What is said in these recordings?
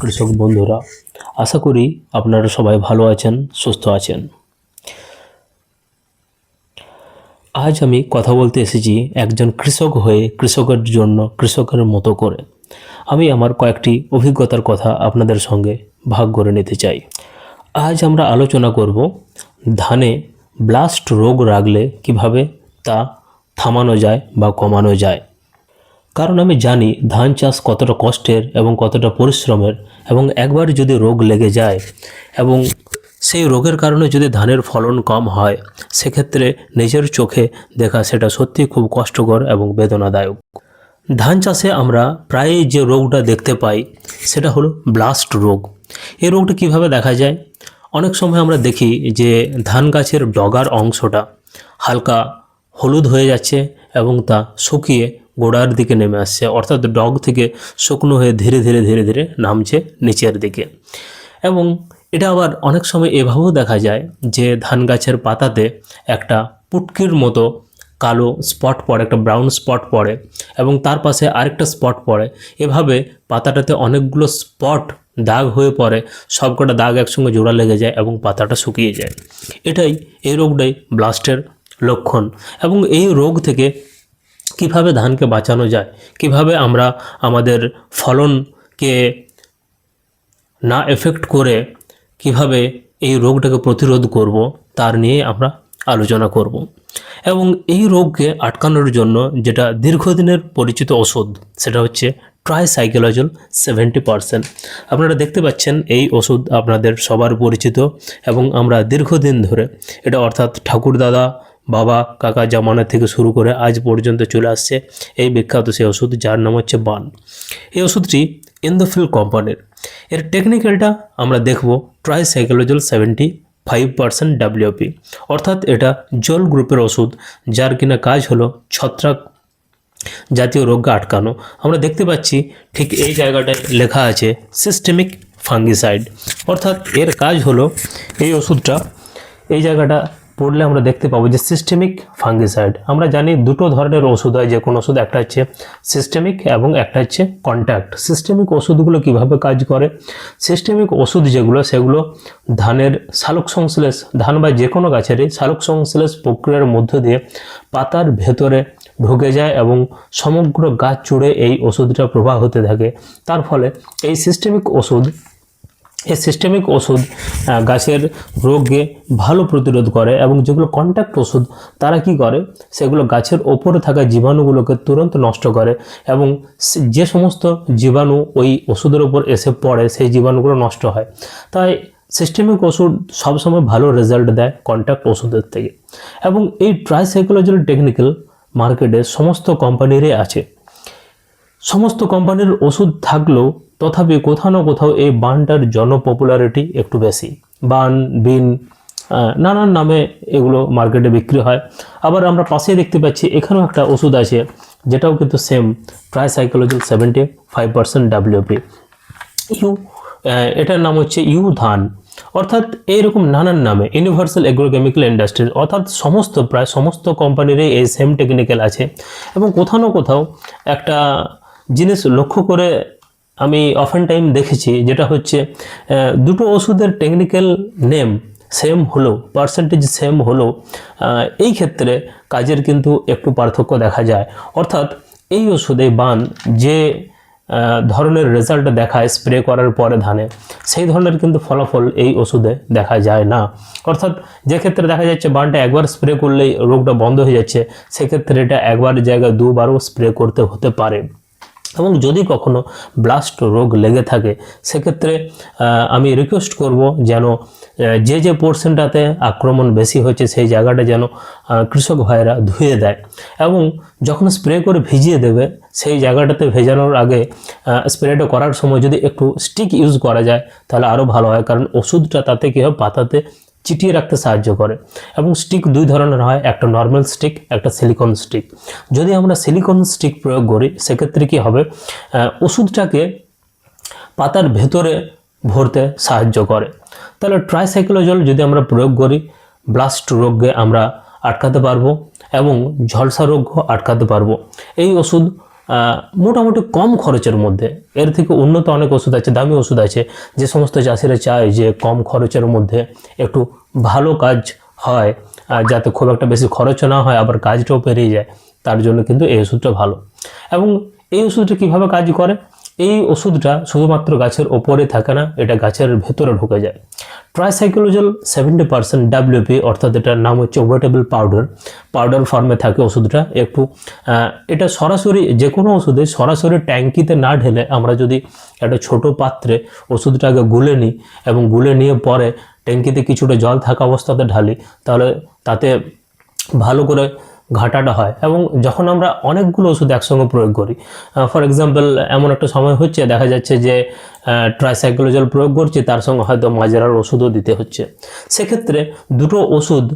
কৃষক বন্ধুরা, আশা করি আপনারা সবাই ভালো আছেন, সুস্থ আছেন। আজ আমি কথা বলতে এসেছি একজন কৃষক হয়ে কৃষকের জন্য, কৃষকের মতো করে। আমি আমার কয়েকটি অভিজ্ঞতার কথা আপনাদের সঙ্গে ভাগ করে নিতে চাই। আজ আমরা আলোচনা করব ধানে ব্লাস্ট রোগ রাগলে কীভাবে তা থামানো যায় বা কমানো যায়। কারণ আমি জানি ধান চাষ কতটা কষ্টের এবং কতটা পরিশ্রমের এবং একবার যদি রোগ লেগে যায় এবং সেই রোগের কারণে যদি ধানের ফলন কম হয়, সেক্ষেত্রে নিজের চোখে দেখা সেটা সত্যি খুব কষ্টকর এবং বেদনাদায়ক। ধান চাষে আমরা প্রায়ই যে রোগটা দেখতে পাই, সেটা হলো ব্লাস্ট রোগ। এই রোগটা কীভাবে দেখা যায়? অনেক সময় আমরা দেখি যে ধান গাছের ডগার অংশটা হালকা হলুদ হয়ে যাচ্ছে এবং তা শুকিয়ে গোড়ার দিকে নেমে আসছে, অর্থাৎ ডগ থেকে শুকনো হয়ে ধীরে ধীরে ধীরে ধীরে নামছে নিচের দিকে। এবং এটা আবার অনেক সময় এভাবেও দেখা যায় যে ধান গাছের পাতাতে একটা পুটকির মতো কালো স্পট পড়ে, একটা ব্রাউন স্পট পড়ে এবং তার পাশে আরেকটা স্পট পড়ে। এভাবে পাতাটাতে অনেকগুলো স্পট দাগ হয়ে পড়ে, সবকটা দাগ একসঙ্গে জোড়া লেগে যায় এবং পাতাটা শুকিয়ে যায়। এটাই এই রোগটাই ব্লাস্টের লক্ষণ। এবং এই রোগ থেকে কীভাবে ধানকে বাঁচানো যায়? কীভাবে আমরা আমাদের ফলনকে না এফেক্ট করে কীভাবে এই রোগটাকে প্রতিরোধ করব, তার নিয়ে আমরা আলোচনা করব। এবং এই রোগকে আটকানোর জন্য যেটা দীর্ঘদিনের পরিচিত ওষুধ, সেটা হচ্ছে ট্রাইসাইক্লোজল সেভেন্টি পারসেন্ট আপনারা দেখতে পাচ্ছেন এই ওষুধ আপনাদের সবার পরিচিত এবং আমরা দীর্ঘদিন ধরে, এটা অর্থাৎ ঠাকুর দাদা বাবা, কাকা জামানা থেকে শুরু করে আজ পর্যন্ত চলে আসছে। এই বিখ্যাত সেই ওষুধ যার নাম হচ্ছে বান। এই ওষুধটি ইন্দোফিল কোম্পানির। এর টেকনিক্যালটা আমরা দেখব tricyclazole seventy five percent WP অর্থাৎ এটা জল গ্রুপের ওষুধ, যার কিনা কাজ হলো ছত্রাক জাতীয় রোগকে আটকানো। আমরা দেখতে পাচ্ছি ঠিক এই জায়গাটায় লেখা আছে সিস্টেমিক ফাঙ্গিসাইড অর্থাৎ এর কাজ হলো এই ওষুধটা, এই জায়গাটা পড়লে আমরা দেখতে পাবো যে সিস্টেমিক ফাঙ্গিসাইড আমরা জানি দুটো ধরনের ওষুধ হয়, যে কোনো ওষুধ, একটা হচ্ছে সিস্টেমিক এবং একটা হচ্ছে কন্ট্যাক্ট সিস্টেমিক ওষুধগুলো কীভাবে কাজ করে? সিস্টেমিক ওষুধ যেগুলো, সেগুলো ধানের শালক সংশ্লেষ, ধান বা যে কোনো গাছেরই শালক সংশ্লেষ প্রক্রিয়ার মধ্য দিয়ে পাতার ভেতরে ঢুকে যায় এবং সমগ্র গাছ জুড়ে এই ওষুধটা প্রবাহ হতে থাকে। তার ফলে এই সিস্টেমিক ওষুধ এই সিস্টেমিক ওষুধ গাছের রোগকে ভালো প্রতিরোধ করে এবং যেগুলো কন্ট্যাক্ট ওষুধ, তারা কি করে? সেগুলো গাছের ওপরে থাকা জীবাণুগুলোকে তুরন্ত নষ্ট করে এবং যে সমস্ত জীবাণু ওই ওষুধের ওপর এসে পড়ে, সেই জীবাণুগুলো নষ্ট হয়। তাই সিস্টেমিক ওষুধ সবসময় ভালো রেজাল্ট দেয় কন্ট্যাক্ট ওষুধের থেকে। এবং এই ট্রাইসাইকোলজিক্যাল টেকনিক্যাল মার্কেটে সমস্ত কোম্পানিরই আছে। সমস্ত কোম্পানির ওষুধ থাকলেও তথাপি কোথাও না কোথাও এই বানটার জনপপুলারিটি একটু বেশি। বান, বিন নানান নামে এগুলো মার্কেটে বিক্রি হয়। আবার আমরা পাশেই দেখতে পাচ্ছি, এখানেও একটা ওষুধ আছে, যেটাও কিন্তু সেম প্রায় tricyclazole seventy five percent WP you এটার নাম হচ্ছে ইউ ধান অর্থাৎ এইরকম নানান নামে ইউনিভার্সাল এগ্রোকেমিক্যাল ইন্ডাস্ট্রি অর্থাৎ সমস্ত, প্রায় সমস্ত কোম্পানিরই এই সেম টেকনিক্যাল আছে। এবং কোথাও না কোথাও একটা জিনিস লক্ষ্য করে আমি অফেন টাইম দেখেছি, যেটা হচ্ছে দুটো ওষুধের টেকনিক্যাল নেম সেম হলো পার্সেন্টেজ সেম হলো এই ক্ষেত্রে কাজের কিন্তু একটু পার্থক্য দেখা যায়। অর্থাৎ এই ওষুধে বান যে ধরনের রেজাল্ট দেখায় স্প্রে করার পরে ধানে, সেই ধরনের কিন্তু ফলাফল এই ওষুধে দেখা যায় না। অর্থাৎ যে ক্ষেত্রে দেখা যাচ্ছে বানটা একবার স্প্রে করলেই রোগটা বন্ধ হয়ে যাচ্ছে, সেক্ষেত্রে এটা একবার জায়গায় দুবারও স্প্রে করতে হতে পারে। এবং যদি কখনো ব্লাস্ট রোগ লেগে থাকে, সেক্ষেত্রে আমি রিকোয়েস্ট করব যেন যে যে পোর্শনটাতে আক্রমণ বেশি হচ্ছে সেই জায়গাটা যেন কৃষক ভাইরা ধুয়ে দেয় এবং যখন স্প্রে করে ভিজিয়ে দেবে, সেই জায়গাটাতে ভেজানোর আগে স্প্রেটা করার সময় যদি একটু স্টিক ইউজ করা যায়, তাহলে আরও ভালো হয়। কারণ ওষুধটা তাতে কী হয়, পাতাতে চিটিয়ে রাখতে সাহায্য করে। এবং স্টিক দুই ধরনের হয়, একটা নর্মাল স্টিক একটা সিলিকন স্টিক যদি আমরা সিলিকন স্টিক প্রয়োগ করি, সেক্ষেত্রে কী হবে? ওষুধটাকে পাতার ভেতরে ভরতে সাহায্য করে। তাহলে ট্রাইসাইক্লোজল যদি আমরা প্রয়োগ করি ব্লাস্ট রোগকে আমরা আটকাতে পারব এবং ঝলসা রোগও আটকাতে পারব। এই ওষুধ মোটামুটি কম খরচের মধ্যে। এর থেকে উন্নত অনেক ওষুধ আছে, দামি ওষুধ আছে। যে সমস্ত চাষিরা চায় যে কম খরচের মধ্যে একটু ভালো কাজ হয় যাতে খুব একটা বেশি খরচও না হয়, আবার কাজটাও পেরিয়ে যায়, তার জন্য কিন্তু এই ওষুধটা ভালো। এবং এই ওষুধটা কীভাবে কাজ করে? এই ওষুধটা শুধুমাত্র গাছের ওপরে থাকে না, এটা গাছের ভেতরে ঢুকে যায়। ট্রাইসাইক্লোজেল সেভেন্টি পার্সেন্ট ডাব্লিউপি অর্থাৎ এটার নাম হচ্ছে ওয়েটেবল পাউডার পাউডার ফর্মে থাকে ওষুধটা। একটু এটা সরাসরি যে কোনো ওষুধে সরাসরি ট্যাঙ্কিতে না ঢেলে আমরা যদি একটা ছোট পাত্রে ওষুধটাকে গুলে নিই এবং গুলে নিয়ে পরে ট্যাঙ্কিতে কিছুটা জল থাকা অবস্থাতে ঢালি, তাহলে তাতে ভালো করে ঘাটাটা হয় এবং যখন আমরা অনেকগুলো ওষুধ একসঙ্গে প্রয়োগ করি ফর এক্সাম্পল এমন একটা সময় হচ্ছে, দেখা যাচ্ছে যে ট্রাইসাইক্লোজল প্রয়োগ করছি, তার সঙ্গে হয়তো মাজেরার ওষুধও দিতে হচ্ছে। সেক্ষেত্রে দুটো ওষুধ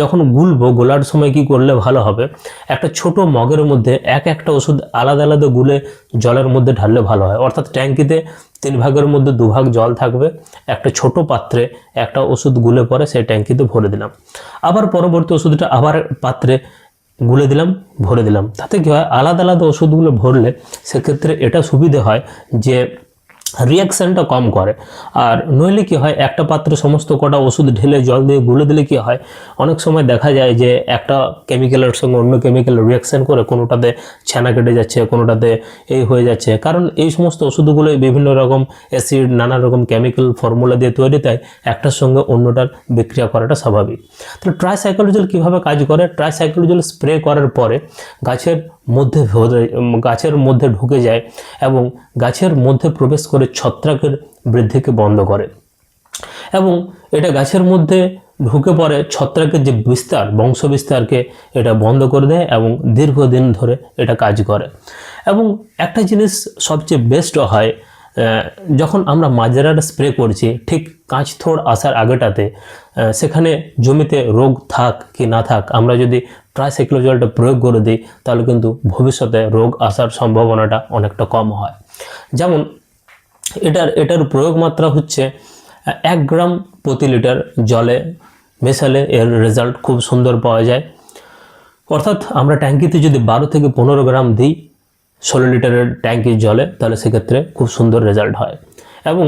যখন গুলবো, গোলার সময় কি করলে ভালো হবে? একটা ছোট মগের মধ্যে এক একটা ওষুধ আলাদা আলাদা গুলে জলের মধ্যে ঢাললে ভালো হয়। অর্থাৎ ট্যাঙ্কিতে তিন ভাগের মধ্যে দুভাগ জল থাকবে, একটা ছোট পাত্রে একটা ওষুধ গুলে পরে সেই ট্যাঙ্কিতে ভরে দিলাম। আবার পরবর্তী ওষুধটা আবার পাত্রে গুলে দিলাম, ভরে দিলাম। তাতে কী হয়? আলাদা আলাদা ওষুধগুলো ভরলে সেক্ষেত্রে এটা সুবিধে হয় যে রিয়াকশানটা কম করে। আর নইলে কি হয়, একটা পাত্রে সমস্ত কটা ওষুধ ঢেলে, জল দিয়ে গুলে দিলে কি হয়, অনেক সময় দেখা যায় যে একটা কেমিক্যালের সঙ্গে অন্য কেমিক্যাল রিয়াকশান করে, কোনোটাতে ছানা কেটে যাচ্ছে, কোনোটাতে এই হয়ে যাচ্ছে। কারণ এই সমস্ত ওষুধগুলো বিভিন্ন রকম অ্যাসিড নানা রকম কেমিক্যাল ফর্মুলা দিয়ে তৈরি, তাই একটার সঙ্গে অন্যটার বিক্রিয়া করাটা স্বাভাবিক। তাহলে ট্রাইসাইক্লোজল কীভাবে কাজ করে? ট্রাইসাইক্লোজল স্প্রে করার পরে গাছের মধ্যে গাছের মধ্যে ঢুকে যায় এবং গাছের মধ্যে প্রবেশ করে ছত্রাকের বৃদ্ধিকে বন্ধ করে। এবং এটা গাছের মধ্যে ঢুকে পড়ে ছত্রাকের যে বিস্তার বংশ বিস্তারকে এটা বন্ধ করে দেয় এবং দীর্ঘদিন ধরে এটা কাজ করে। এবং একটা জিনিস সবচেয়ে বেস্ট হয় যখন আমরা মাজরার স্প্রে করছি, ঠিক কাঁচ থোড় আসার আগেটাতে সেখানে জমিতে রোগ থাক কি না থাক, আমরা যদি ট্রাইসাইক্লোজলটা প্রয়োগ করে দিই, তাহলে কিন্তু ভবিষ্যতে রোগ আসার সম্ভাবনাটা অনেকটা কম হয়। যেমন এটার এটার প্রয়োগ মাত্রা হচ্ছে, এক গ্রাম প্রতি লিটার জলে মেশালে এর রেজাল্ট খুব সুন্দর পাওয়া যায়। অর্থাৎ আমরা ট্যাঙ্কিতে যদি বারো থেকে পনেরো গ্রাম দিই ষোলো লিটারের ট্যাঙ্কির জলে, তাহলে সেক্ষেত্রে খুব সুন্দর রেজাল্ট হয়। এবং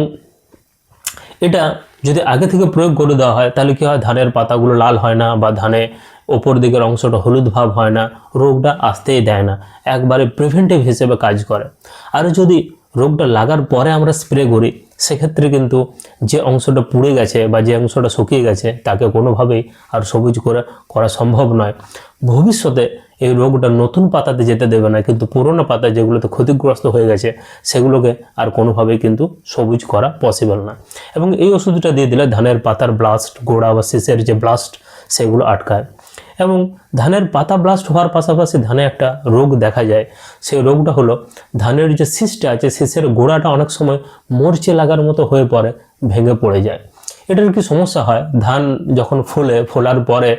এটা যদি আগে থেকে প্রয়োগ করে দেওয়া হয়, তাহলে কী হয়? ধানের পাতাগুলো লাল হয় না বা ধানে ওপর দিকের অংশটা হলুদ ভাব হয় না, রোগটা আসতেই দেয় না, একবারে প্রিভেন্টিভ হিসেবে কাজ করে। আর যদি রোগটা লাগার পরে আমরা স্প্রে করি, সেক্ষেত্রে কিন্তু যে অংশটা পুড়ে গেছে বা যে অংশটা শুকিয়ে গেছে, তাকে কোনোভাবেই আর সবুজ করে করা সম্ভব নয়। ভবিষ্যতে এই রোগটা নতুন পাতাতে যেতে দেবে না, কিন্তু পুরোনো পাতা যেগুলোতে ক্ষতিগ্রস্ত হয়ে গেছে, সেগুলোকে আর কোনোভাবেই কিন্তু সবুজ করা পসিবল না। এবং এই ওষুধটা দিয়ে দিলে ধানের পাতার ব্লাস্ট গোড়া বা শীষের যে ব্লাস্ট সেগুলো আটকায়। এবং ধানের পাতা ব্লাস্ট হওয়ার পাশাপাশি ধানে একটা রোগ দেখা যায়। সেই রোগটা হলো ধানের যে শীষটা আছে শীষের গোড়াটা অনেক সময় মরচে লাগার মতো হয়ে পড়ে, ভেঙে পড়ে যায়। এটার কি সমস্যা হয়? ধান যখন ফুলে, ফোলার পরে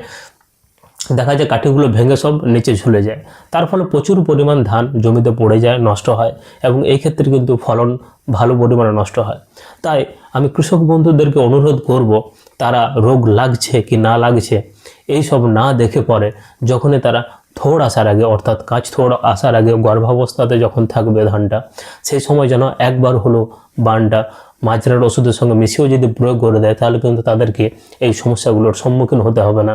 দেখা যায় কাঠিগুলো ভেঙে সব নিচে ঝুলে যায়। তার ফলে প্রচুর পরিমাণ ধান জমিতে পড়ে যায়, নষ্ট হয় এবং এই ক্ষেত্রে কিন্তু ফলন ভালো পরিমাণে নষ্ট হয়। তাই আমি কৃষক বন্ধুদেরকে অনুরোধ করব, তারা রোগ লাগছে কি না লাগছে এই সব না দেখে পরে যখনই তারা থোড় আসার আগে, অর্থাৎ কাজ থোড় আসার আগে গর্ভাবস্থাতে যখন থাকবে ধানটা, সেই সময় যেন একবার হলো বানটা মাজরার ওষুধের সঙ্গে মিশিয়েও যদি প্রয়োগ করে দেয়, তাহলে কিন্তু তাদেরকে এই সমস্যাগুলোর সম্মুখীন হতে হবে না।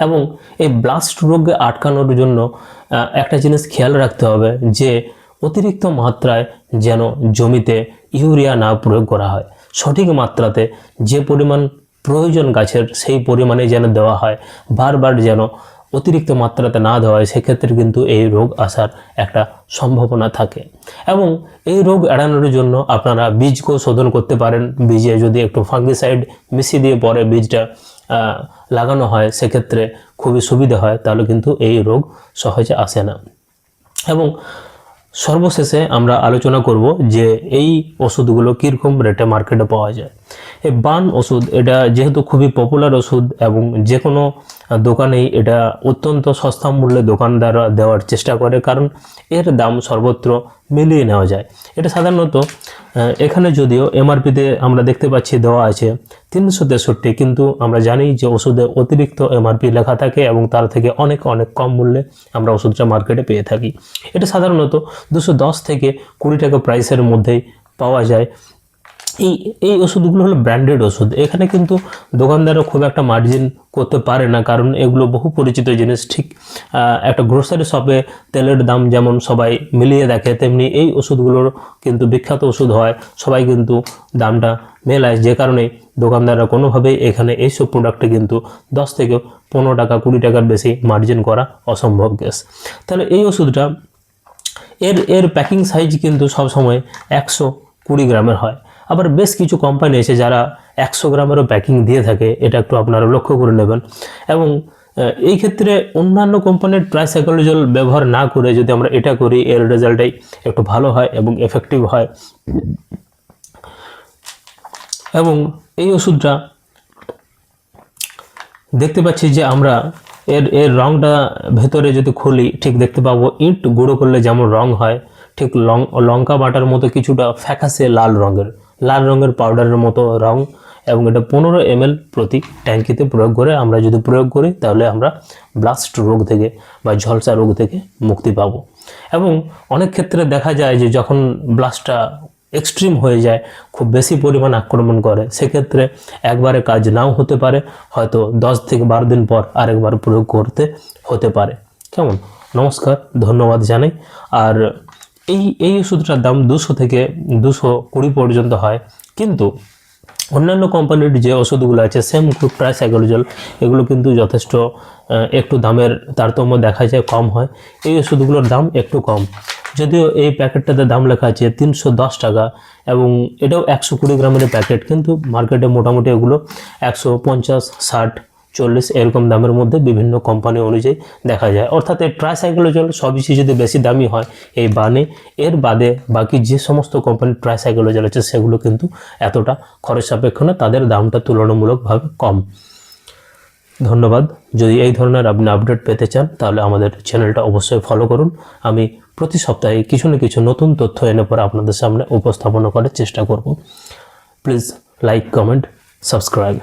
এবং এই ব্লাস্ট রোগকে আটকানোর জন্য একটা জিনিস খেয়াল রাখতে হবে যে অতিরিক্ত মাত্রায় যেন জমিতে ইউরিয়া না প্রয়োগ করা হয়। সঠিক মাত্রাতে যে পরিমাণ প্রয়োজন গাছের, সেই পরিমাণে যেন দেওয়া হয়। বারবার যেন অতিরিক্ত মাত্রাতে না দেওয়া হয়, সেক্ষেত্রে কিন্তু এই রোগ আসার একটা সম্ভাবনা থাকে। এবং এই রোগ এড়ানোর জন্য আপনারা বীজকেও শোধন করতে পারেন। বীজে যদি একটু ফাঙ্গিসাইড মিশিয়ে দিয়ে পরে বীজটা লাগানো হয়, সেক্ষেত্রে খুবই সুবিধা হয়, তাহলে কিন্তু এই রোগ সহজে আসে না। এবং সর্বশেষে আমরা আলোচনা করব যে এই ওষুধগুলো কীরকম রেটে মার্কেটে পাওয়া যায়। বান ওষুধ, এটা যেহেতু খুবই পপুলার ওষুধ এবং যে কোনো দোকানেই এটা অত্যন্ত সস্তা মূল্যে দোকানদাররা দেওয়ার চেষ্টা করে, কারণ এর দাম সর্বত্র মিলিয়ে নেওয়া যায়। এটা সাধারণত এখানে যদিও এমআরপিতে আমরা দেখতে পাচ্ছি দেওয়া আছে তিনশো তেষট্টি, কিন্তু আমরা জানি যে ওষুধে অতিরিক্ত এমআরপি লেখা থাকে এবং তার থেকে অনেক অনেক কম মূল্যে আমরা ওষুধটা মার্কেটে পেয়ে থাকি। এটা সাধারণত দুশো দশ থেকে কুড়ি টাকা প্রাইসের মধ্যেই পাওয়া যায়। এই এই ওষুধগুলো হলো ব্র্যান্ডেড ওষুধ। এখানে কিন্তু দোকানদারও খুব একটা মার্জিন করতে পারে না, কারণ এগুলো বহু পরিচিত জিনিস। ঠিক একটা গ্রোসারি শপে তেলের দাম যেমন সবাই মিলিয়ে দেখে, তেমনি এই ওষুধগুলোর কিন্তু বিখ্যাত ওষুধ হয়, সবাই কিন্তু দামটা মেলায়। যে কারণে দোকানদাররা কোনোভাবেই এখানে এইসব প্রোডাক্টে কিন্তু দশ থেকে পনেরো টাকা, কুড়ি টাকার বেশি মার্জিন করা অসম্ভব গ্যাস তাহলে এই ওষুধটা, এর এর প্যাকিং সাইজ কিন্তু সবসময় একশো কুড়ি গ্রামের হয়। আবার বেশ কিছু কোম্পানি আছে যারা একশো গ্রামেরও প্যাকিং দিয়ে থাকে, এটা একটু আপনারা লক্ষ্য করে নেবেন। এবং এই ক্ষেত্রে অন্যান্য কোম্পানির ট্রাইসাইক্লোজল ব্যবহার না করে যদি আমরা এটা করি, এর রেজাল্টটাই একটু ভালো হয় এবং এফেক্টিভ হয়। এবং এই ওষুধটা দেখতে পাচ্ছি যে আমরা এর এর রংটা ভেতরে যদি খুলি, ঠিক দেখতে পাবো ইট গুঁড়ো করলে যেমন রং হয়, ঠিক লং, লঙ্কা বাটার মতো কিছুটা ফ্যাকাসে লাল রঙের। লাল রঙের পাউডারের মতো রং এবং এটা পনেরো এম প্রতি ট্যাঙ্কিতে প্রয়োগ করে আমরা যদি প্রয়োগ করি, তাহলে আমরা ব্লাস্ট রোগ থেকে বা ঝলসা রোগ থেকে মুক্তি পাবো। এবং অনেক ক্ষেত্রে দেখা যায় যে যখন ব্লাস্টটা এক্সট্রিম হয়ে যায়, খুব বেশি পরিমাণ আক্রমণ করে, সেক্ষেত্রে একবারে কাজ নাও হতে পারে, হয়তো দশ থেকে বারো দিন পর আরেকবার প্রয়োগ করতে হতে পারে। কেমন? নমস্কার, ধন্যবাদ জানাই। আর এই এই ওষুধটার দাম দুশো থেকে দুশো কুড়ি পর্যন্ত হয়। কিন্তু অন্যান্য কোম্পানির যে ওষুধগুলো আছে সেম গ্রুপ ট্রাইসাইক্লোজল এগুলো কিন্তু যথেষ্ট একটু দামের তারতম্য দেখা যায়, কম হয়। এই ওষুধগুলোর দাম একটু কম। যদিও এই প্যাকেটটাতে দাম লেখা আছে তিনশো দশ টাকা এবং এটাও একশো কুড়ি গ্রামের প্যাকেট, কিন্তু মার্কেটে মোটামুটি এগুলো একশো পঞ্চাশ, ষাট চল্লিশ এরকম দামের মধ্যে বিভিন্ন কোম্পানি অনুযায়ী দেখা যায়। অর্থাৎ এই ট্রাইসাইক্লোজল সবই যদি বেশি দামি হয়, এই বানে, এর বাদে বাকি যে সমস্ত কোম্পানির ট্রাইসাইক্লোজল আছে সেগুলো কিন্তু এতটা খরচ সাপেক্ষ না, তাদের দামটা তুলনামূলকভাবে কম। ধন্যবাদ। যদি এই ধরনের আপনি আপডেট পেতে চান, তাহলে আমাদের চ্যানেলটা অবশ্যই ফলো করুন। আমি প্রতি সপ্তাহে কিছু না কিছু নতুন তথ্য এনে পরে আপনাদের সামনে উপস্থাপনা করার চেষ্টা করব। Please like comment subscribe